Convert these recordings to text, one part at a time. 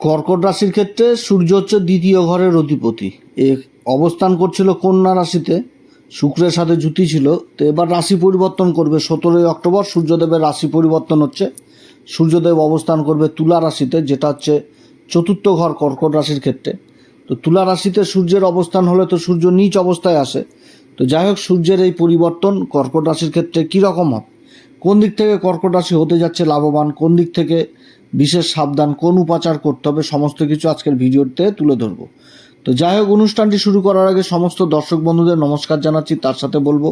কর্কট রাশির ক্ষেত্রে সূর্য হচ্ছে দ্বিতীয় ঘরের অধিপতি। এ অবস্থান করছিল কন্যা রাশিতে। শুক্রের সাথে জুতি ছিল, তো এবার রাশি পরিবর্তন করবে। সতেরোই অক্টোবর সূর্যদেবের রাশি পরিবর্তন হচ্ছে। সূর্যদেব অবস্থান করবে তুলা রাশিতে, যেটা হচ্ছে চতুর্থ ঘর কর্কট রাশির ক্ষেত্রে। তো তুলা রাশিতে সূর্যের অবস্থান হলে তো সূর্য নিচ অবস্থায় আসে। তো যাই হোক, সূর্যের এই পরিবর্তন কর্কট রাশির ক্ষেত্রে কীরকম হবে? কোন দিক থেকে কর্কট রাশি হতে যাচ্ছে লাভবান? কোন দিক থেকে বিশেষ সাবধান কোন উপাচার করতে হবে, সমস্ত কিছু আজকের ভিডিওতে তুলে ধরবো। তো যাই হোক, অনুষ্ঠানটি শুরু করার আগে সমস্ত দর্শক বন্ধুদের নমস্কার জানাচ্ছি, তার সাথে বলব,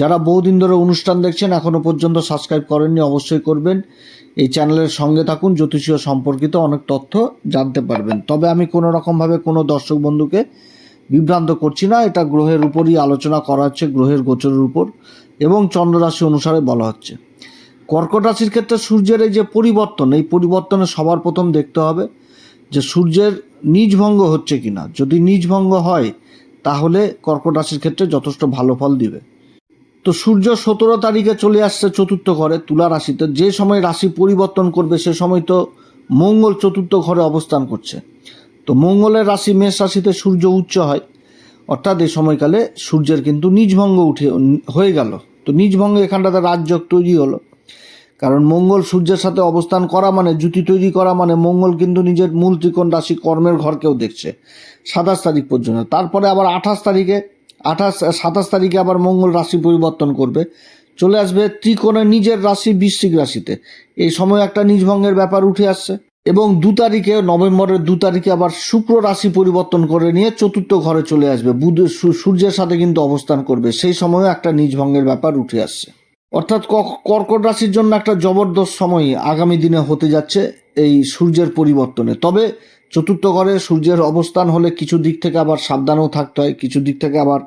যারা বহুদিন ধরে অনুষ্ঠান দেখছেন এখনও পর্যন্ত সাবস্ক্রাইব করেননি, অবশ্যই করবেন। এই চ্যানেলের সঙ্গে থাকুন, জ্যোতিষীয় সম্পর্কিত অনেক তথ্য জানতে পারবেন। তবে আমি কোনো রকমভাবে কোনো দর্শক বন্ধুকে বিভ্রান্ত করছি না, এটা গ্রহের উপরই আলোচনা করা হচ্ছে, গ্রহের গোচরের উপর এবং চন্দ্ররাশি অনুসারে বলা হচ্ছে। কর্কট রাশির ক্ষেত্রে সূর্যের এই যে পরিবর্তন, এই পরিবর্তনে সবার প্রথম দেখতে হবে যে সূর্যের নিজভঙ্গ হচ্ছে কিনা। যদি নিজভঙ্গ হয়, তাহলে কর্কট রাশির ক্ষেত্রে যথেষ্ট ভালো ফল দিবে। তো সূর্য সতেরো তারিখে চলে আসছে চতুর্থ ঘরে, তুলা রাশিতে। যে সময় রাশি পরিবর্তন করবে, সে সময় তো মঙ্গল চতুর্থ ঘরে অবস্থান করছে। তো মঙ্গলের রাশি, মেষ রাশিতে সূর্য উচ্চ হয়। অর্থাৎ এই সময়কালে সূর্যের কিন্তু নিজভঙ্গ উঠে, হয়ে গেল। তো নিজ নিজভঙ্গ এখানটাতে রাজযোগ তৈরি হলো। কারণ মঙ্গল সূর্যের সাথে অবস্থান করা মানে জুতি তৈরি করা মানে মঙ্গল কিন্তু নিজের মূল ত্রিকোণ রাশি কর্মের ঘরকেও দেখছে। সাতাশ তারিখ পর্যন্ত। তারপরে আবার আঠাশ তারিখে, আঠাশ, সাতাশ তারিখে আবার মঙ্গল রাশি পরিবর্তন করবে। চলে আসবে ত্রিকোণের নিজের রাশি বৃশ্চিক রাশিতে। এই সময় একটা নিজভঙ্গের ব্যাপার উঠে আসছে। এবং দু তারিখে, নভেম্বরের দু তারিখে আবার শুক্র রাশি পরিবর্তন করে নিয়ে চতুর্থ ঘরে চলে আসবে। বুধ, সূর্যের সাথে কিন্তু অবস্থান করবে। সেই সময়ও একটা নিজভঙ্গের ব্যাপার উঠে আসছে। অর্থাৎ কর্কট রাশির জন্য একটা জবরদস্ত সময় আগামী দিনে হতে যাচ্ছে এই সূর্যের পরিবর্তনে। তবে চতুর্থ ঘরে সূর্যের অবস্থান হলে কিছু দিক থেকে আবার সাবধানও থাকতে হয়, কিছু দিক থেকে আবার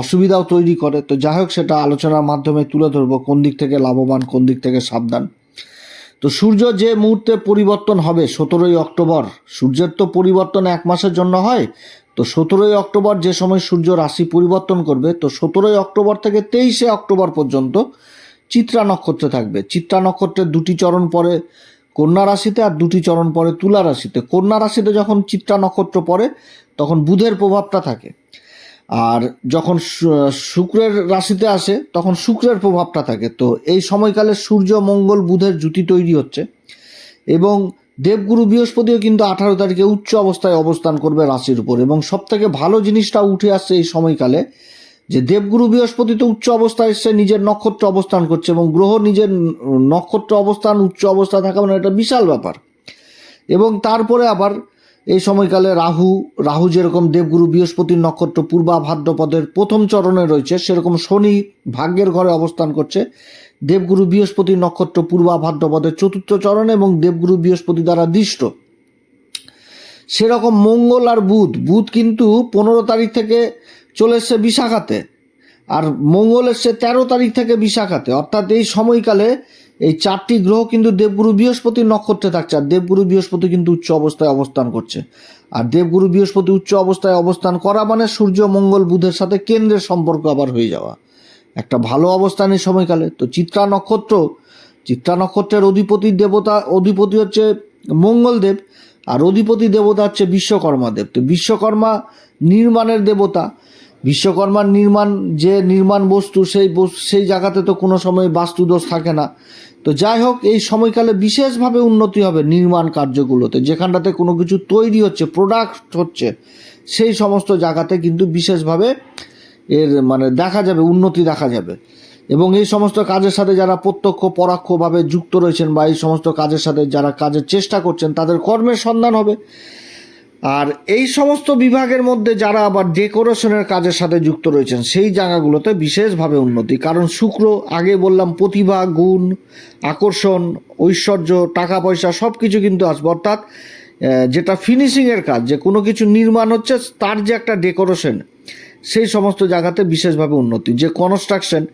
অসুবিধাও তৈরি করে। তো যাই হোক, সেটা আলোচনার মাধ্যমে তুলে ধরবো, কোন দিক থেকে লাভবান, কোন দিক থেকে সাবধান। তো সূর্য যে মুহূর্তে পরিবর্তন হবে, সতেরোই অক্টোবর, সূর্যের তো পরিবর্তন এক মাসের জন্য হয় তো সতেরোই অক্টোবর যে সময় সূর্য রাশি পরিবর্তন করবে, তো সতেরোই অক্টোবর থেকে তেইশে অক্টোবর পর্যন্ত চিত্রা নক্ষত্রে থাকবে। চিত্রা নক্ষত্রের দুটি চরণ পরে কন্যা রাশিতে আর দুটি চরণ পরে তুলা রাশিতে। কন্যা রাশিতে যখন চিত্রা নক্ষত্র পড়ে, তখন বুধের প্রভাবটা থাকে। আর যখন শুক্রের রাশিতে আসে, তখন শুক্রের প্রভাবটা থাকে। তো এই সময়কালে সূর্য, মঙ্গল, বুধের জুতি তৈরি হচ্ছে এবং দেবগুরু বৃহস্পতিও কিন্তু আঠারো তারিখে উচ্চ অবস্থায় অবস্থান করবে রাশির উপর এবং সব থেকে ভালো জিনিসটা উঠে আসছে এই সময়কালে যে দেবগুরু বৃহস্পতি তো উচ্চ অবস্থায় এসে নিজের নক্ষত্র অবস্থান করছে এবং গ্রহ নিজের নক্ষত্র অবস্থান, উচ্চ অবস্থা থাকা মানে এটা বিশাল ব্যাপার। এবং তারপরে আবার এই সময়কালে রাহু রাহু যেরকম দেবগুরু বৃহস্পতির নক্ষত্র পূর্বা ভাদ্রপদের প্রথম চরণে রয়েছে, সেরকম শনি ভাগ্যের ঘরে অবস্থান করছে। দেবগুরু বৃহস্পতি নক্ষত্র পূর্বা ভাদ্রপদের চতুর্থ চরণে এবং দেবগুরু বৃহস্পতি দ্বারা দৃষ্ট। সেরকম মঙ্গল আর বুধ। বুধ কিন্তু পনেরো তারিখ থেকে চলে এসছে বিশাখাতে। আর মঙ্গল এসছে তেরো তারিখ থেকে বিশাখাতে। অর্থাৎ এই সময়কালে এই চারটি গ্রহ কিন্তু দেবগুরু বৃহস্পতি নক্ষত্রে থাকছে। আর দেবগুরু বৃহস্পতি কিন্তু উচ্চ অবস্থায় অবস্থান করছে। আর দেবগুরু বৃহস্পতি উচ্চ অবস্থায় অবস্থান করা মানে সূর্য, মঙ্গল, বুধের সাথে কেন্দ্রের সম্পর্ক আবার হয়ে যাওয়া। একটা ভালো অবস্থান এই সময়কালে। তো চিত্রা নক্ষত্র, চিত্রা নক্ষত্রের অধিপতি দেবতা, অধিপতি হচ্ছে মঙ্গলদেব, আর অধিপতি দেবতা হচ্ছে বিশ্বকর্মা দেব। তো বিশ্বকর্মা নির্মাণের দেবতা। বিশ্বকর্মার নির্মাণ, যে নির্মাণ বস্তু, সেই সেই জায়গাতে তো কোনো সময় বাস্তুদোষ থাকে না। তো যাই হোক, এই সময়কালে বিশেষভাবে উন্নতি হবে নির্মাণ কার্যগুলোতে। যেখানটাতে কোনো কিছু তৈরি হচ্ছে প্রোডাক্ট হচ্ছে, সেই সমস্ত জায়গাতে কিন্তু বিশেষভাবে এর মানে দেখা যাবে, উন্নতি দেখা যাবে। এবং এই সমস্ত কাজের সাথে যারা প্রত্যক্ষ, পরোক্ষভাবে যুক্ত রয়েছেন বা এই সমস্ত কাজের সাথে যারা কাজের চেষ্টা করছেন, তাদের কর্মের সন্ধান হবে। আর এই সমস্ত বিভাগের মধ্যে যারা আবার ডেকোরেশনের কাজের সাথে যুক্ত রয়েছেন, সেই জায়গাগুলোতে বিশেষভাবে উন্নতি। কারণ শুক্র, আগে বললাম, প্রতিভা, গুণ, আকর্ষণ, ঐশ্বর্য, টাকা, পয়সা সব কিছু কিন্তু আসবে। অর্থাৎ যেটা ফিনিশিংয়ের কাজ, যে কোনো কিছু নির্মাণ হচ্ছে, তার যে একটা ডেকোরেশন সেই সমস্ত জায়গাতে বিশেষভাবে উন্নতি। যে কনস্ট্রাকশন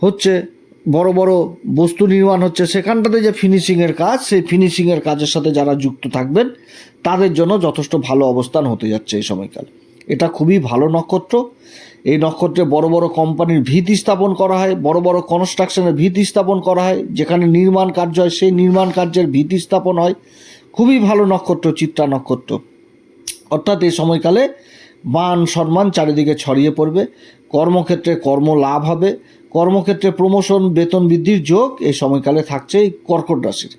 হচ্ছে, বড় বড় বস্তু নির্মাণ হচ্ছে, সেখানটাতে যে ফিনিশিংয়ের কাজ, সেই ফিনিশিংয়ের কাজের সাথে যারা যুক্ত থাকবেন, তাদের জন্য যথেষ্ট ভালো অবস্থান হতে যাচ্ছে এই সময়কাল। এটা খুবই ভালো নক্ষত্র। এই নক্ষত্রে বড় বড় কোম্পানির ভিত স্থাপন করা হয়, বড় বড় কনস্ট্রাকশনের ভিত স্থাপন করা হয়, যেখানে নির্মাণ কার্য হয়, সেই নির্মাণ কার্যের ভিত স্থাপন হয়। খুবই ভালো নক্ষত্র, চিত্রা নক্ষত্র। অর্থাৎ এই সময়কালে মান সম্মান চারিদিকে ছড়িয়ে পড়বে। কর্মক্ষেত্রে কর্ম লাভ হবে। কর্মক্ষেত্রে প্রমোশন, বেতন বৃদ্ধির যোগ এই সময়কালে থাকছে এই কর্কট রাশির।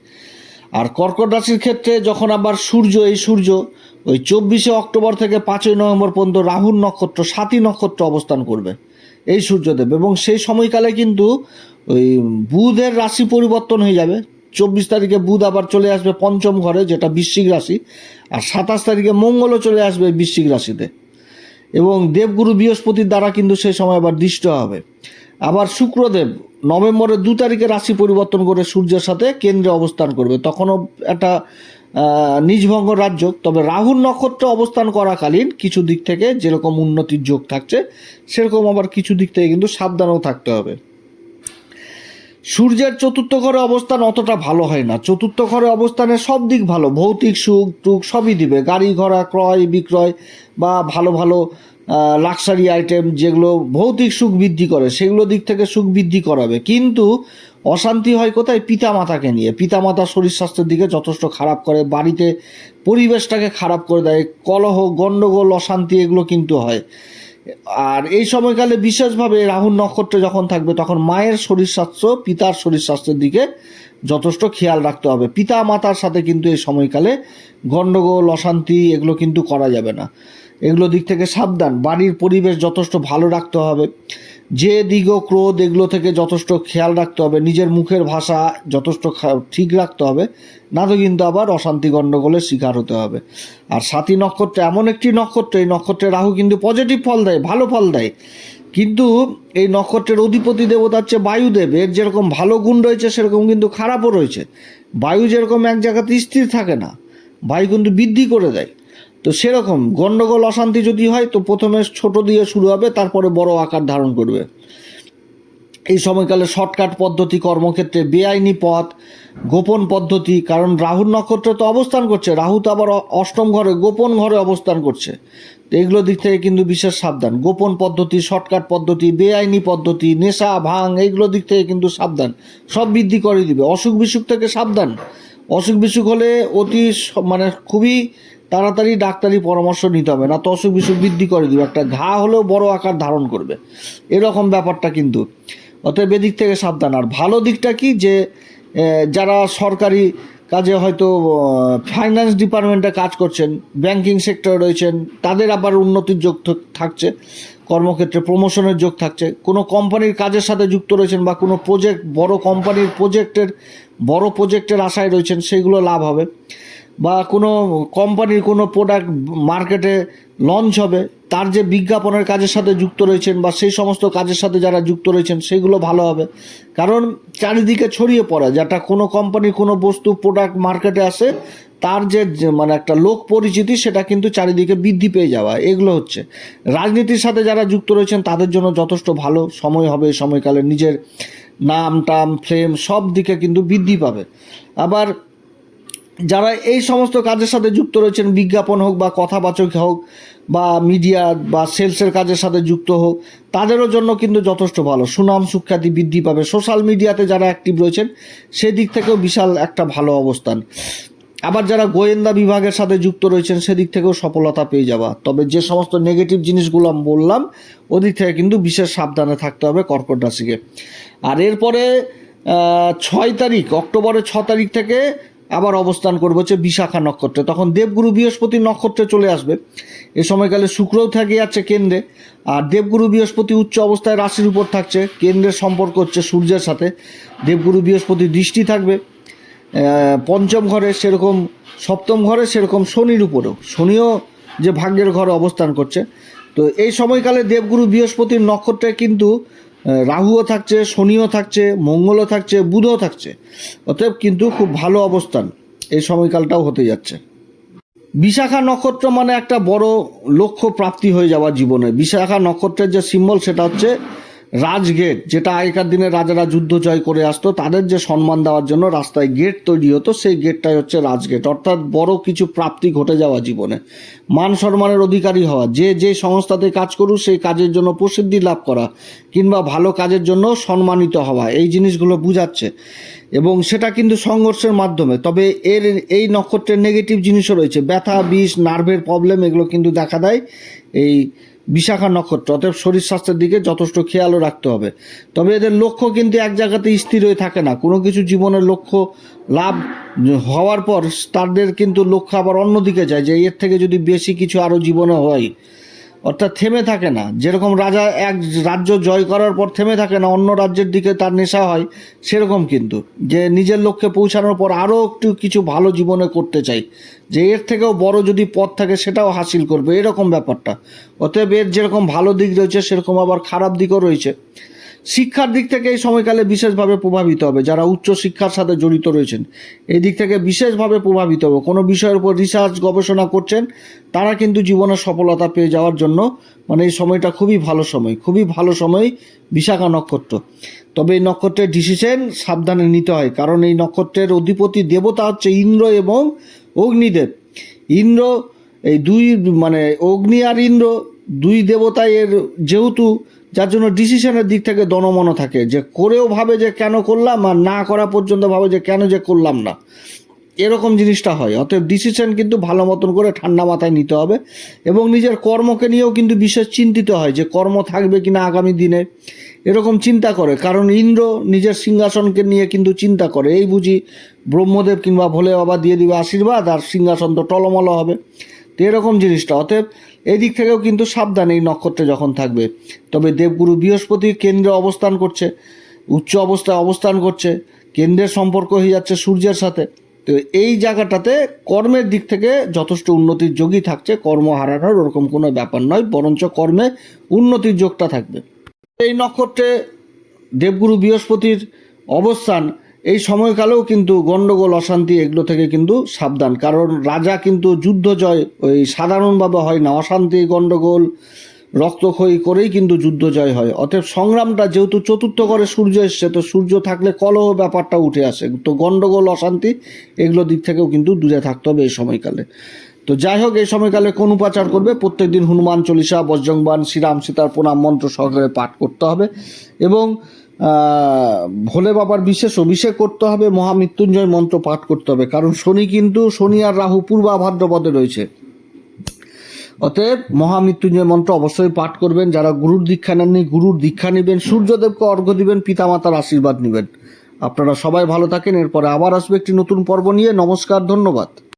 আর কর্কট রাশির ক্ষেত্রে যখন আবার সূর্য, এই সূর্য, ওই চব্বিশে অক্টোবর থেকে পাঁচই নভেম্বর পর্যন্ত রাহুর নক্ষত্র, সাতই নক্ষত্র অবস্থান করবে, এই সূর্যদেব এবং সেই সময়কালে কিন্তু ওই বুধের রাশি পরিবর্তন হয়ে যাবে। চব্বিশ তারিখে বুধ আবার চলে আসবে পঞ্চম ঘরে, যেটা বৃশ্চিক রাশি। আর সাতাশ তারিখে মঙ্গলও চলে আসবে বৃশ্চিক রাশিতে। এবং দেবগুরু বৃহস্পতির দ্বারা কিন্তু সেই সময় আবার দৃষ্ট হবে। আবার শুক্রদেব নভেম্বরের দু তারিখে রাশি পরিবর্তন করে সূর্যের সাথে কেন্দ্রে অবস্থান করবে। তখনও একটা নিজভঙ্গ রাজ্য। তবে রাহুল নক্ষত্র অবস্থান করাকালীন কিছু দিক থেকে যেরকম উন্নতির যোগ থাকছে, সেরকম আবার কিছু দিক থেকে কিন্তু সাবধানও থাকতে হবে। সূর্যের চতুর্থ ঘরে অবস্থান অতটা ভালো হয় না। চতুর্থ ঘরে অবস্থানের সব দিক ভালো। ভৌতিক সুখ টুক সবই দিবে। গাড়ি ঘোড়া, ক্রয়, বিক্রয় বা ভালো ভালো লাক্সারি আইটেম যেগুলো ভৌতিক সুখ বৃদ্ধি করে, সেগুলো দিক থেকে সুখ বৃদ্ধি করাবে। কিন্তু অশান্তি হয় কোথায়? পিতামাতাকে নিয়ে। পিতামাতার শরীর স্বাস্থ্যের দিকে যথেষ্ট খারাপ করে। বাড়িতে পরিবেশটাকে খারাপ করে দেয়। কলহ গণ্ডগোল অশান্তি, এগুলো কিন্তু হয়। আর এই সময়কালে বিশেষভাবে রাহুল নক্ষত্রে যখন থাকবে, তখন মায়ের শরীর স্বাস্থ্য, পিতার শরীর স্বাস্থ্যের দিকে যথেষ্ট খেয়াল রাখতে হবে। পিতা মাতার সাথে কিন্তু এই সময়কালে গণ্ডগোল অশান্তি এগুলো কিন্তু করা যাবে না। এগুলো দিক থেকে সাবধান। বাড়ির পরিবেশ যথেষ্ট ভালো রাখতে হবে। যে দিগ ক্রোধ এগুলো থেকে যথেষ্ট খেয়াল রাখতে হবে, নিজের মুখের ভাষা যথেষ্ট ঠিক রাখতে হবে, না তো কিন্তু আবার অশান্তি গণ্ডগোলের শিকার হতে হবে। আর সাতী নক্ষত্র এমন একটি নক্ষত্র, এই নক্ষত্রে রাহু কিন্তু পজিটিভ ফল দেয়, ভালো ফল দেয়। কিন্তু এই নক্ষত্রের অধিপতি দেবতা হচ্ছে বায়ুদেব এর যেরকম ভালো গুণ রয়েছে, সেরকম কিন্তু খারাপও রয়েছে। বায়ু যেরকম এক জায়গাতে স্থির থাকে না, বায়ু কিন্তু বৃদ্ধি করে দেয়। তো সেরকম গণ্ডগোল অশান্তি যদি হয়, তো প্রথমে ছোট দিয়ে শুরু হবে, তারপরে বড় আকার ধারণ করবে। এই সময়কালে শর্টকাট পদ্ধতি, কর্মক্ষেত্রে বেআইনি পথ, গোপন পদ্ধতি, কারণ রাহুর নক্ষত্র তো অবস্থান করছে, রাহু তো আবার অষ্টম ঘরে, গোপন ঘরে অবস্থান করছে। তো এগুলো দিক থেকে কিন্তু বিশেষ সাবধান। গোপন পদ্ধতি, শর্টকাট পদ্ধতি, বেআইনি পদ্ধতি, নেশা, ভাঙ, এইগুলো দিক থেকে কিন্তু সাবধান। সব বৃদ্ধি করে দিবে। অসুখ বিসুখ থেকে সাবধান। অসুখ বিসুখ হলে অতি মানে খুবই তাড়াতাড়ি ডাক্তারি পরামর্শ নিতে হবে, না তো অসুখ বিসুখ বৃদ্ধি করে দিবে। একটা ঘা হলেও বড় আকার ধারণ করবে। এরকম ব্যাপারটা কিন্তু। অতএব এদিক থেকে সাবধান। আর ভালো দিকটা কি? যে যারা সরকারি কাজে হয়তো ফাইন্যান্স ডিপার্টমেন্টে কাজ করছেন ব্যাংকিং সেক্টরে রয়েছেন, তাদের আবার উন্নতির যোগ থাক- থাকছে। কর্মক্ষেত্রে প্রমোশনের যোগ থাকছে। কোনো কোম্পানির কাজের সাথে যুক্ত রয়েছেন বা কোনো প্রজেক্ট বড় কোম্পানির প্রজেক্টের বড় প্রজেক্টের আশায় রয়েছেন, সেইগুলো লাভ হবে। বা কোনো কোম্পানির কোনো প্রোডাক্ট মার্কেটে লঞ্চ হবে, তার যে বিজ্ঞাপনের কাজের সাথে যুক্ত রয়েছেন বা সেই সমস্ত কাজের সাথে যারা যুক্ত রয়েছেন, সেগুলো ভালো হবে। কারণ চারিদিকে ছড়িয়ে পড়ে, যেটা কোনো কোম্পানির কোনো বস্তু প্রোডাক্ট মার্কেটে আসে, তার যে মানে একটা লোক পরিচিতি, সেটা কিন্তু চারিদিকে বৃদ্ধি পেয়ে যাওয়া, এগুলো হচ্ছে। রাজনীতির সাথে যারা যুক্ত রয়েছেন, তাদের জন্য যথেষ্ট ভালো সময় হবে এই সময়কালে। নিজের নাম, টাম ফ্লেম সব দিকে কিন্তু বৃদ্ধি পাবে। আবার যারা এই সমস্ত কাজের সাথে যুক্ত রয়েছেন, বিজ্ঞাপন হোক বা কথাবাচক হোক বা মিডিয়া বা সেলসের কাজের সাথে যুক্ত হোক, তাদেরও জন্য কিন্তু যথেষ্ট ভালো। সুনাম সুখ্যাতি বৃদ্ধি পাবে। সোশ্যাল মিডিয়াতে যারা অ্যাক্টিভ রয়েছেন, সেদিক থেকেও বিশাল একটা ভালো অবস্থান। আবার যারা গোয়েন্দা বিভাগের সাথে যুক্ত রয়েছেন, সেদিক থেকেও সফলতা পেয়ে যাওয়া। তবে যে সমস্ত নেগেটিভ জিনিসগুলো আমি বললাম, ওদিক থেকে কিন্তু বিশেষ সাবধানে থাকতে হবে কর্কট রাশিকে। আর এরপরে ছয় তারিখ, অক্টোবরের ছ তারিখ থেকে আবার অবস্থান করবে হচ্ছে বিশাখা নক্ষত্রে। তখন দেবগুরু বৃহস্পতি নক্ষত্রে চলে আসবে। এ সময়কালে শুক্রও থাকে যাচ্ছে কেন্দ্রে। আর দেবগুরু বৃহস্পতি উচ্চ অবস্থায় রাশির উপর থাকছে। কেন্দ্রের সম্পর্ক হচ্ছে সূর্যের সাথে। দেবগুরু বৃহস্পতি দৃষ্টি থাকবে। পঞ্চম ঘরে সেরকম, সপ্তম ঘরে সেরকম শনির উপরেও। শনিও যে ভাগ্যের ঘরে অবস্থান করছে। তো এই সময়কালে দেবগুরু বৃহস্পতির নক্ষত্রে কিন্তু রাহুও থাকছে, শনিও থাকছে, মঙ্গলও থাকছে, বুধও থাকছে। অতএব কিন্তু খুব ভালো অবস্থান এই সময়কালটাও হতে যাচ্ছে। বিশাখা নক্ষত্র মানে একটা বড় লক্ষ্য প্রাপ্তি হয়ে যাওয়া জীবনে। বিশাখা নক্ষত্রের যে সিম্বল সেটা হচ্ছে রাজগেট, যেটা আগেকার দিনে রাজারা যুদ্ধ জয় করে আসতো, তাদের যে সম্মান দেওয়ার জন্য রাস্তায় গেট তৈরি হতো, সেই গেটটাই হচ্ছে রাজগেট। অর্থাৎ বড় কিছু প্রাপ্তি ঘটে যাওয়া জীবনে। মান সম্মানের অধিকারী হওয়া, যে যে সংস্থাতে কাজ করুক, সেই কাজের জন্য প্রসিদ্ধি লাভ করা, কিংবা ভালো কাজের জন্য সম্মানিত হওয়া, এই জিনিসগুলো বুঝাচ্ছে। এবং সেটা কিন্তু সংঘর্ষের মাধ্যমে, তবে এর এই নক্ষত্রের নেগেটিভ জিনিসও রয়েছে। ব্যথা, বিষ নার্ভের প্রবলেম এগুলো কিন্তু দেখা দেয়। এই বিশাখা নক্ষত্র, অতএব শরীর স্বাস্থ্যের দিকে যথেষ্ট খেয়ালও রাখতে হবে। তবে এদের লক্ষ্য কিন্তু এক জায়গাতে স্থির হয়ে থাকে না। কোনো কিছু জীবনের লক্ষ্য লাভ হওয়ার পর তাদের কিন্তু লক্ষ্য আবার অন্যদিকে যায়, যে এর থেকে যদি বেশি কিছু আরও জীবনে হয় অর্থাৎ থেমে থাকে না। যেরকম রাজা এক রাজ্য জয় করার পর থেমে থাকে না, অন্য রাজ্যের দিকে তার নেশা হয়, সেরকম কিন্তু। যে নিজের লক্ষ্যে পৌঁছানোর পর আরও একটু কিছু ভালো জীবনে করতে চাই, যে এর থেকেও বড় যদি পথ থাকে সেটাও হাসিল করবে, এরকম ব্যাপারটা। অতএব এর যেরকম ভালো দিক রয়েছে, সেরকম আবার খারাপ দিকও রয়েছে। শিক্ষার দিক থেকে এই সময়কালে বিশেষভাবে প্রভাবিত হবে, যারা উচ্চ শিক্ষার সাথে জড়িত রয়েছেন। এই দিক থেকে বিশেষভাবে প্রভাবিত হবে। কোনো বিষয়ের উপর রিসার্চ গবেষণা করছেন, তারা কিন্তু জীবনে সফলতা পেয়ে যাওয়ার জন্য মানে এই সময়টা খুবই ভালো সময়, খুবই ভালো সময় বিশাখা নক্ষত্র। তবে এই নক্ষত্রের ডিসিশন সাবধানে নিতে হয়, কারণ এই নক্ষত্রের অধিপতি দেবতা হচ্ছে ইন্দ্র এবং অগ্নিদেব। ইন্দ্র, এই দুই মানে অগ্নি আর ইন্দ্র, দুই দেবতা এর যেহেতু যার জন্য ডিসিশনের দিক থেকে দনমন থাকে যে করেও ভাবে যে কেন করলাম আর না করা পর্যন্ত ভাবে যে কেন যে করলাম না। এরকম জিনিসটা হয়। অতএব ডিসিশন কিন্তু ভালো মতন করে ঠান্ডা মাথায় নিতে হবে এবং নিজের কর্মকে নিয়েও কিন্তু বিশেষ চিন্তিত হয় যে কর্ম থাকবে কি না আগামী দিনে। এরকম চিন্তা করে। কারণ ইন্দ্র নিজের সিংহাসনকে নিয়ে কিন্তু চিন্তা করে। এই বুঝি ব্রহ্মদেব কিংবা ভোলে বাবা দিয়ে দিবে আশীর্বাদ আর সিংহাসন তো টলমল হবে। তো এরকম জিনিসটা। অতএব এই দিক থেকেও কিন্তু সাবধান এই নক্ষত্রে যখন থাকবে। তবে দেবগুরু বৃহস্পতি কেন্দ্রে অবস্থান করছে, উচ্চ অবস্থায় অবস্থান করছে, কেন্দ্রের সম্পর্ক হয়ে যাচ্ছে সূর্যের সাথে। তো এই জায়গাটাতে কর্মের দিক থেকে যথেষ্ট উন্নতির যোগই থাকছে, কর্ম হারানোর ওরকম কোনো ব্যাপার নয়, বরঞ্চ কর্মে উন্নতির যোগটা থাকবে। এই নক্ষত্রে দেবগুরু বৃহস্পতির অবস্থান এই সময়কালেও কিন্তু গণ্ডগোল অশান্তি এগুলো থেকে কিন্তু সাবধান। কারণ রাজা কিন্তু যুদ্ধ জয় ওই সাধারণভাবে হয় না। অশান্তি গণ্ডগোল রক্তক্ষয়ী করেই কিন্তু যুদ্ধ জয় হয়। অতএব সংগ্রামটা যেহেতু চতুর্থ করে সূর্য এসছে, তো সূর্য থাকলে কলহ ব্যাপারটা উঠে আসে। তো গণ্ডগোল অশান্তি এগুলো দিক থেকেও কিন্তু দূরে থাকতে হবে এই সময়কালে। তো যাই হোক, এই সময়কালে কোন উপাচার করবে? প্রত্যেকদিন হনুমান চল্লিশা বজ্রংবান শ্রীরাম সীতার প্রণাম মন্ত্র সহকারে পাঠ করতে হবে। এবং ভোলে বাবার বিশেষ অভিষেক করতে হবে, মহামৃত্যুঞ্জয় মন্ত্র পাঠ করতে হবে। কারণ শনি কিন্তু, শনি আর রাহু পূর্বাভাদ্রপদে রয়েছে। অতএব মহামৃত্যুঞ্জয় মন্ত্র অবশ্যই পাঠ করবেন। যারা গুরুর দীক্ষা নেননি, গুরুর দীক্ষা নেবেন। সূর্যদেবকে অর্ঘ্য দিবেন, পিতামাতার আশীর্বাদ নেবেন। আপনারা সবাই ভালো থাকেন, এরপরে আবার আসবে একটি নতুন পর্ব নিয়ে। নমস্কার, ধন্যবাদ।